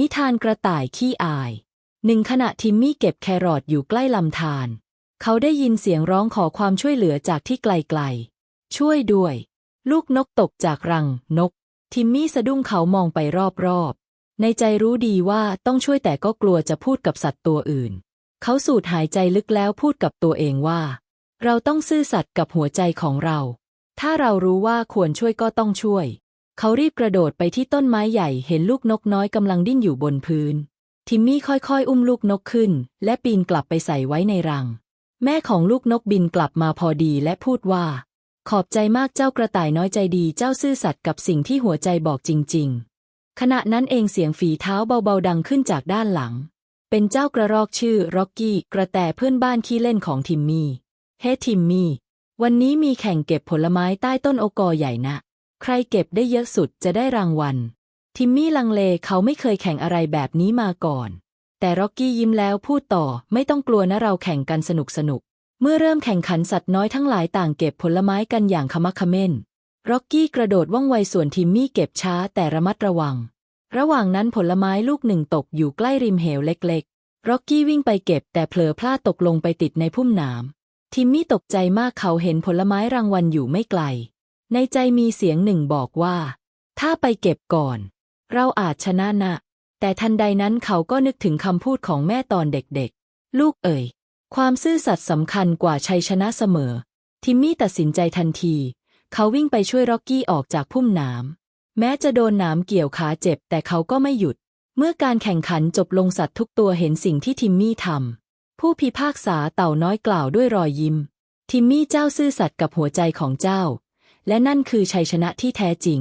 นิทานกระต่ายขี้อาย หนึ่งขณะทิมมี่เก็บแครอทอยู่ใกล้ลำธารเขาได้ยินเสียงร้องขอความช่วยเหลือจากที่ไกลๆ ช่วยด้วย ลูกนกตกจากรังนก ทิมมี่สะดุ้งเขามองไปรอบๆ ในใจรู้ดีว่าต้องช่วยแต่ก็กลัวจะพูดกับสัตว์ตัวอื่น เขาสูดหายใจลึกแล้วพูดกับตัวเองว่า เราต้องซื่อสัตย์กับหัวใจของเรา ถ้าเรารู้ว่าควรช่วยก็ต้องช่วย เขารีบกระโดดไปที่ต้นไม้ใหญ่เห็นลูกนกน้อยกำลังดิ้นอยู่บนพื้น ทิมมี่ค่อยๆ อุ้มลูกนกขึ้น และปีนกลับไปใส่ไว้ในรัง แม่ของลูกนกบินกลับมาพอดีและพูดว่า ขอบใจมากเจ้ากระต่ายน้อยใจดีเจ้าซื่อสัตย์กับสิ่งที่หัวใจบอกจริง ๆ ขณะนั้นเองเสียงฝีเท้าเบาๆดังขึ้นจากด้านหลัง เป็นเจ้ากระรอกชื่อร็อกกี้กระแตเพื่อนบ้านขี้เล่นของทิมมี่ เฮ้ทิมมี่ วันนี้มีแข่งเก็บผลไม้ใต้ต้นโอกอใหญ่นะ ใครเก็บได้เยอะสุดจะได้รางวัล ทิมมี่ลังเลเขาไม่เคยแข่งอะไรแบบนี้มาก่อน แต่ร็อกกี้ยิ้มแล้วพูดต่อไม่ต้องกลัวนะเราแข่งกันสนุกสนุก เมื่อเริ่มแข่งขันสัตว์น้อยทั้งหลายต่างเก็บผลไม้กันอย่างขมักเขม้นร็อกกี้กระโดดว่องไวส่วนทิมมี่เก็บช้าแต่ระมัดระวัง ระหว่างนั้นผลไม้ลูกหนึ่งตกอยู่ใกล้ริมเหวเล็กๆร็อกกี้วิ่งไปเก็บแต่เผลอพลาดตกลงไปติดในพุ่มหนามทิมมี่ตกใจมากเขาเห็นผลไม้รางวัลอยู่ไม่ไกล ในใจมีเสียงหนึ่งบอกว่า ถ้าไปเก็บก่อน เราอาจชนะนะ แต่ทันใดนั้นเขาก็นึกถึงคำพูดของแม่ตอนเด็กๆ ลูกเอ๋ย ความซื่อสัตย์สำคัญกว่าชัยชนะเสมอ ทิมมี่ตัดสินใจทันที เขาวิ่งไปช่วยร็อกกี้ออกจากพุ่มหนามแม้จะโดนหนามเกี่ยวขาเจ็บแต่เขาก็ไม่หยุด เมื่อการแข่งขันจบลงสัตว์ทุกตัวเห็นสิ่งที่ทิมมี่ทำผู้พิพากษาเต่าน้อยกล่าวด้วยรอยยิ้ม ทิมมี่เจ้าซื่อสัตย์กับหัวใจของเจ้า และนั่นคือชัยชนะที่แท้จริง